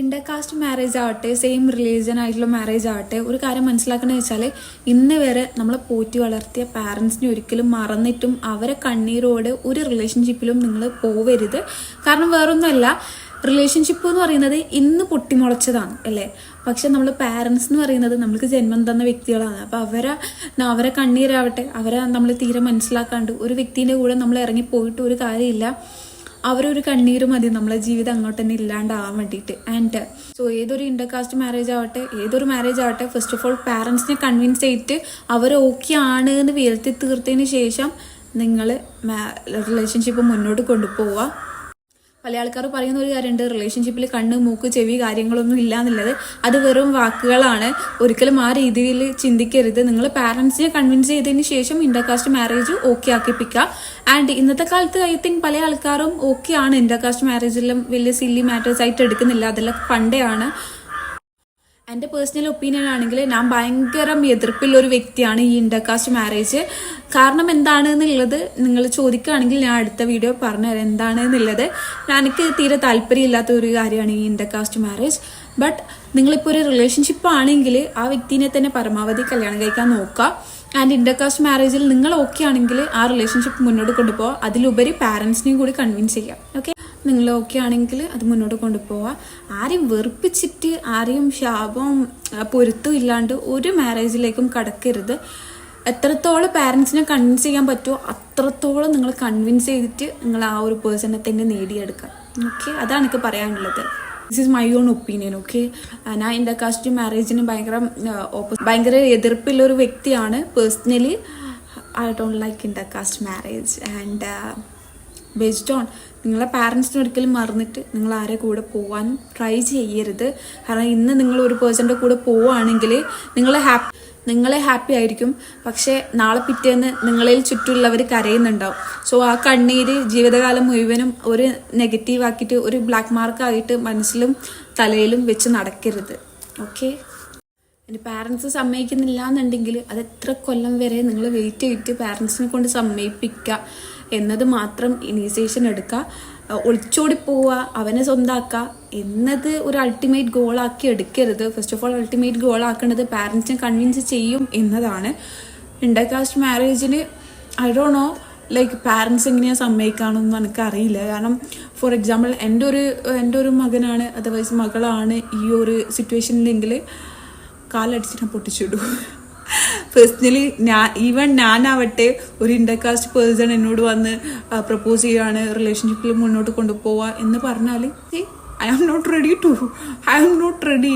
Inter caste marriage ആവട്ടെ same religion ആയിട്ടുള്ള marriage ആവട്ടെ ഒരു കാര്യം മനസ്സിലാക്കണമെന്ന് വെച്ചാൽ ഇന്ന് വരെ നമ്മളെ പോറ്റി വളർത്തിയ പാരൻസിനെ ഒരിക്കലും മറന്നിട്ടും അവരെ കണ്ണീരോട് ഒരു റിലേഷൻഷിപ്പിലും നിങ്ങൾ പോവരുത്. കാരണം വേറൊന്നുമല്ല റിലേഷൻഷിപ്പ് എന്ന് പറയുന്നത് ഇന്ന് പൊട്ടിമുളച്ചതാണ് അല്ലേ? പക്ഷെ നമ്മൾ പാരൻസ് എന്ന് പറയുന്നത് നമ്മൾക്ക് ജന്മം തന്ന വ്യക്തികളാണ്. അപ്പോൾ അവരെ അവരെ കണ്ണീരാവട്ടെ അവരെ നമ്മൾ തീരെ മനസ്സിലാക്കാണ്ട് ഒരു വ്യക്തിന്റെ കൂടെ നമ്മൾ ഇറങ്ങി പോയിട്ട് ഒരു കാര്യമില്ല. അവരൊരു കണ്ണീര് മതി. നമ്മളെ ജീവിതം അങ്ങോട്ട് തന്നെ ഇല്ലാണ്ടാവാൻ വേണ്ടിയിട്ട്. ആൻഡ് സോ ഏതൊരു ഇന്റർകാസ്റ്റ് മാരേജ് ആവട്ടെ ഏതൊരു മാരേജ് ആവട്ടെ ഫസ്റ്റ് ഓഫ് ഓൾ പാരൻസിനെ കൺവിൻസ് ചെയ്തിട്ട് അവർ ഓക്കെ ആണ് എന്ന് വരുത്തി തീർത്തതിന് ശേഷം നിങ്ങൾ റിലേഷൻഷിപ്പ് മുന്നോട്ട് കൊണ്ടുപോവുക പല ആൾക്കാർ പറയുന്ന ഒരു കാര്യമുണ്ട്. റിലേഷൻഷിപ്പിൽ കണ്ണ് മൂക്ക് ചെവി കാര്യങ്ങളൊന്നും ഇല്ല എന്നുള്ളത് അത് വെറും വാക്കുകളാണ്. ഒരിക്കലും ആ രീതിയിൽ ചിന്തിക്കരുത്. നിങ്ങൾ പാരൻസിനെ കൺവിൻസ് ചെയ്തതിന് ശേഷം ഇന്റർകാസ്റ്റ് മാരേജ് ഓക്കെ ആക്കിപ്പിക്കുക ആൻഡ് ഇന്നത്തെ കാലത്ത് ഐ തിങ്ക് പല ആൾക്കാരും ഓക്കെ ആണ്. ഇന്റർകാസ്റ്റ് മാരേജിലും വലിയ സില്ലി മാറ്റേഴ്സ് ആയിട്ട് എടുക്കുന്നില്ല. അതെല്ലാം പണ്ടേ ആണ്. എന്റെ പേഴ്സണൽ ഒപ്പീനിയൻ ആണെങ്കിൽ ഞാൻ ഭയങ്കര എതിർപ്പുള്ള ഒരു വ്യക്തിയാണ് ഈ ഇൻഡർകാസ്റ്റ് മാരേജ് കാരണം എന്താണ് എന്നുള്ളത് നിങ്ങൾ ചോദിക്കുകയാണെങ്കിൽ ഞാൻ അടുത്ത വീഡിയോ പറഞ്ഞുതരാം എന്താണ് എന്നുള്ളത് എനിക്ക് തീരെ താല്പര്യമില്ലാത്ത ഒരു കാര്യമാണ് ഈ ഇൻഡർകാസ്റ്റ് മാരേജ് ബട്ട് നിങ്ങളിപ്പോൾ ഒരു റിലേഷൻഷിപ്പ് ആണെങ്കിൽ ആ വ്യക്തിനെ തന്നെ പരമാവധി കല്യാണം കഴിക്കാൻ നോക്കുക. ആൻഡ് ഇൻഡർകാസ്റ്റ് മാരേജിൽ നിങ്ങൾ ഓക്കെ ആണെങ്കിൽ ആ റിലേഷൻഷിപ്പ് മുന്നോട്ട് കൊണ്ടുപോകുക അതിലുപരി പാരൻസിനെയും കൂടി കൺവിൻസ് ചെയ്യാം ഓക്കെ നിങ്ങൾ ഓക്കെ ആണെങ്കിൽ അത് മുന്നോട്ട് കൊണ്ടുപോവാം. ആരെയും വെറുപ്പിച്ചിട്ട് ആരെയും ശാപവും പൊരുത്തും ഇല്ലാണ്ട് ഒരു മാരേജിലേക്കും കടക്കരുത്. എത്രത്തോളം പാരൻസിനെ കൺവിൻസ് ചെയ്യാൻ പറ്റുമോ അത്രത്തോളം നിങ്ങൾ കൺവിൻസ് ചെയ്തിട്ട് നിങ്ങൾ ആ ഒരു പേഴ്സണെ തന്നെ നേടിയെടുക്കുക ഓക്കെ അതാണ് എനിക്ക് പറയാനുള്ളത്. This is my own opinion okay ഞാൻ എന്റെ കാസ്റ്റ് മാരേജിന് ഭയങ്കര ഭയങ്കര എതിർപ്പുള്ള ഒരു വ്യക്തിയാണ്. Personally I don't like in the caste marriage and based on നിങ്ങളെ പാരൻസിനെ ഒരിക്കലും മറന്നിട്ട് നിങ്ങൾ ആരെ കൂടെ പോകാൻ ട്രൈ ചെയ്യരുത്. കാരണം ഇന്ന് നിങ്ങൾ ഒരു പേഴ്സന്റെ കൂടെ പോവുകയാണെങ്കിൽ നിങ്ങൾ ഹാപ്പി നിങ്ങളെ ഹാപ്പി ആയിരിക്കും. പക്ഷേ നാളെ പിറ്റേന്ന് നിങ്ങളിൽ ചുറ്റുമുള്ളവർ കരയുന്നുണ്ടാവും. സോ ആ കണ്ണീര് ജീവിതകാലം മുഴുവനും ഒരു നെഗറ്റീവ് ആക്കിയിട്ട് ഒരു ബ്ലാക്ക് മാർക്കായിട്ട് മനസ്സിലും തലയിലും വെച്ച് നടക്കരുത്. ഓക്കെ എന്റെ പാരൻസ് സമ്മതിക്കുന്നില്ല എന്നുണ്ടെങ്കിൽ അത് എത്ര കൊല്ലം വരെ നിങ്ങൾ വെയിറ്റ് ചെയ്തിട്ട് പാരൻസിനെ കൊണ്ട് സമ്മതിപ്പിക്കുക എന്നത് മാത്രം ഇനീസിയേഷൻ എടുക്കുക ഒളിച്ചോടി പോവുക അവനെ സ്വന്തമാക്കുക എന്നത് ഒരു അൾട്ടിമേറ്റ് ഗോളാക്കി എടുക്കരുത്. ഫസ്റ്റ് ഓഫ് ഓൾ അൾട്ടിമേറ്റ് ഗോളാക്കേണ്ടത് പാരൻസിനെ കൺവിൻസ് ചെയ്യും എന്നതാണ്. ഇൻഡർകാസ്റ്റ് മാരേജിന് ഐ നോ ലൈക്ക് പാരൻസ് എങ്ങനെയാണ് സമ്മതിക്കാണെന്ന് എനിക്കറിയില്ല കാരണം ഫോർ എക്സാമ്പിൾ എന്റെ ഒരു എന്റെ ഒരു മകനാണ് അതർവൈസ് മകളാണ് ഈ ഒരു സിറ്റുവേഷനിലെങ്കിൽ കാലടിച്ച് ഞാൻ പൊട്ടിച്ചിടൂ. പേഴ്സണലി ഞാൻ ഈവൻ ഞാനാവട്ടെ ഒരു ഇൻഡർകാസ്റ്റ് പേഴ്സൺ എന്നോട് വന്ന് പ്രപ്പോസ് ചെയ്യുകയാണ് റിലേഷൻഷിപ്പിൽ മുന്നോട്ട് കൊണ്ടുപോവുക എന്ന് പറഞ്ഞാൽ I am not ready to I am not ready